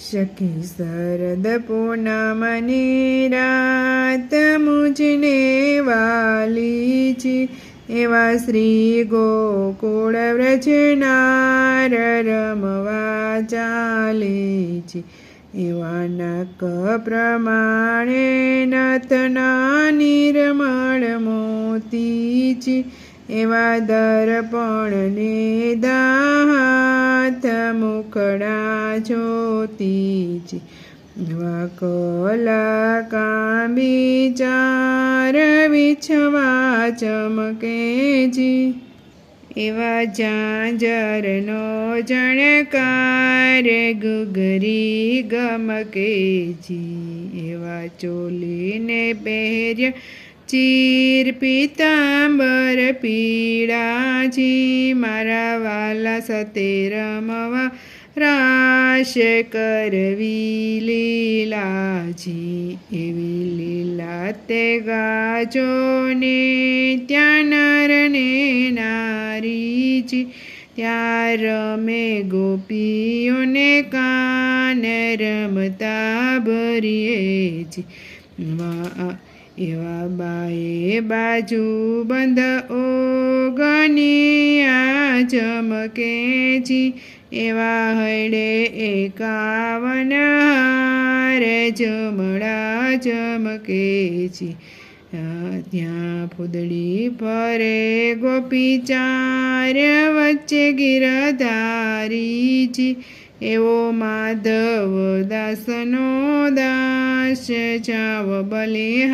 સખી શરદ પૂનમની રાત મુજને વાલી છે એવા શ્રી ગોકુળ વ્રજનાર રમવા ચાલે છે એવા નક પ્રમાણે નથના નિર્મળ મોતી છે એવા દર્પણને દાહાત મુખડા જ્યોતિ વકલા કામી ચાર વિછવા ચમકે છે એવા જાંજરનો જણકાર ગુગરી ગમકે જી. એવા ચોલીને પહેર્ય ચીર પીતાંબર પીળાજી, મારા વાલા સતે રમવા રાશ કરવી લીલાજી. એવી લીલા તે ગાજો ને ત્યાં નર ને નારીજી. ત્યાં રમે ગોપીઓને કાન રમતા ભરીએ વા એવા બાએ બાજુ બંધ ઓગનિયા ચમકે જી એવા હૈડે એકાવન હારે જમડા ચમકે જી ત્યાં ફૂદડી ફરે ગોપી ચાર વચ્ચે ગિરધારીજી એવો માધવ દાસનો દાસ જાવ બલિહારીજી